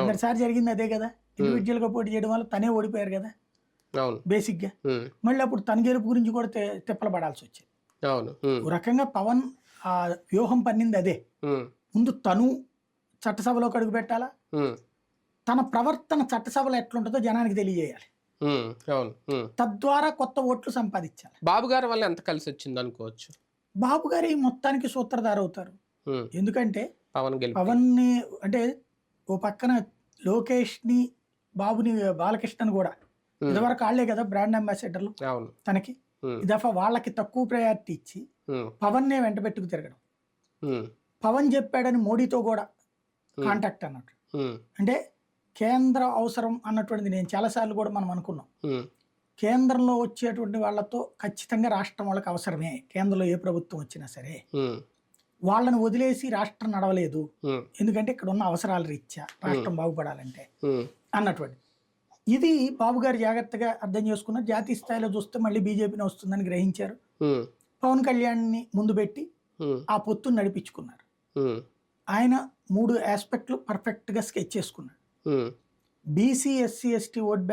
ఒకసారి జరిగింది అదే కదా. ఇండివిజువల్గా పోటీ చేయడం వల్ల తనే ఓడిపోయారు కదా. అవును. బేసిక్గా. మళ్ళీ అప్పుడు తన గెలుపు గురించి కూడా తిప్పలు పడాల్సి వచ్చింది. అవును. ఉమ్, ఒక రకంగా పవన్ ఆ వ్యూహం పన్నింది అదే. ముందు తను చట్టసభలోకి అడుగు పెట్టాలా? తన ప్రవర్తన చట్టసభలో ఎట్లుంటుందో జనానికి తెలియజేయాలి. తద్వారా కొత్త ఓట్లు సంపాదించాలి. బాబు గారి వల్ల ఎంత కలిసి వచ్చింది అనుకోవచ్చు. బాబు గారి మొత్తానికి సూత్రధార అవుతారు. ఉమ్, ఎందుకంటే పవన్ పవన్ని అంటే ఓ పక్కన లోకేష్ని బాబుని బాలకృష్ణని కూడా. ఇదివరకు వాళ్ళే కదా బ్రాండ్ అంబాసిడర్లు? తనకి. ఉమ్, ఈ దఫా వాళ్ళకి తక్కువ ప్రయారిటీ ఇచ్చి ఉమ్, పవన్నే వెంట పెట్టుకు తిరగడం. పవన్ చెప్పాడని మోడీతో కూడా కాంటాక్ట్ అన్నట్టు. అంటే కేంద్ర అవసరం అన్నటువంటిది నేను చాలాసార్లు కూడా మనం అనుకున్నాం. కేంద్రంలో వచ్చేటువంటి వాళ్ళతో ఖచ్చితంగా రాష్ట్రం వాళ్ళకి అవసరమే. కేంద్రంలో ఏ ప్రభుత్వం వచ్చినా సరే. వాళ్ళని వదిలేసి రాష్ట్రం నడవలేదు. ఎందుకంటే ఇక్కడ ఉన్న అవసరాల రీత్యా రాష్ట్రం బాగుపడాలంటే అన్నటువంటి. ఇది బాబు గారు జాగ్రత్తగా అర్థం చేసుకున్నారు. జాతీయ స్థాయిలో చూస్తే మళ్ళీ బీజేపీని వస్తుందని గ్రహించారు. పవన్ కళ్యాణ్ని ముందు పెట్టి ఆ పొత్తును నడిపించుకున్నారు. ఆయన మూడు ఆస్పెక్ట్లు పర్ఫెక్ట్గా స్కెచ్ చేసుకున్నాడు BC SC ST vote bank